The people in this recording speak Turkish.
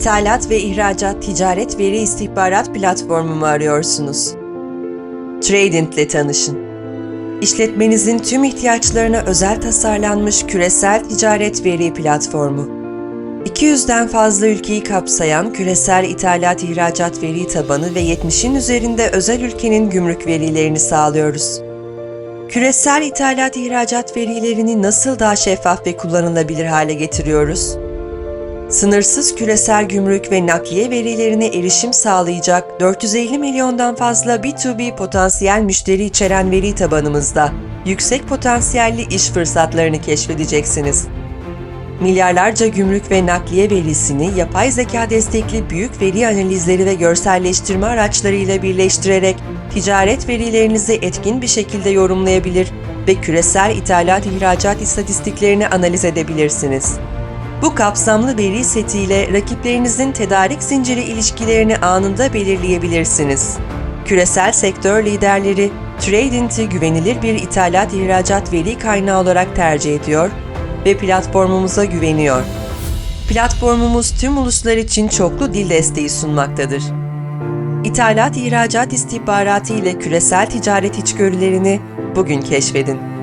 İthalat ve ihracat ticaret veri istihbarat platformu mu arıyorsunuz? Trading ile tanışın. İşletmenizin tüm ihtiyaçlarına özel tasarlanmış küresel ticaret veri platformu. 200'den fazla ülkeyi kapsayan küresel ithalat ihracat veri tabanı ve 70'in üzerinde özel ülkenin gümrük verilerini sağlıyoruz. Küresel ithalat ihracat verilerini nasıl daha şeffaf ve kullanılabilir hale getiriyoruz? Sınırsız küresel gümrük ve nakliye verilerine erişim sağlayacak 450 milyondan fazla B2B potansiyel müşteri içeren veri tabanımızda yüksek potansiyelli iş fırsatlarını keşfedeceksiniz. Milyarlarca gümrük ve nakliye verisini yapay zeka destekli büyük veri analizleri ve görselleştirme araçlarıyla birleştirerek ticaret verilerinizi etkin bir şekilde yorumlayabilir ve küresel ithalat ihracat istatistiklerini analiz edebilirsiniz. Bu kapsamlı veri setiyle rakiplerinizin tedarik zinciri ilişkilerini anında belirleyebilirsiniz. Küresel sektör liderleri Tradint'i güvenilir bir ithalat ihracat veri kaynağı olarak tercih ediyor ve platformumuza güveniyor. Platformumuz tüm uluslar için çoklu dil desteği sunmaktadır. İthalat ihracat istihbaratı ile küresel ticaret içgörülerini bugün keşfedin.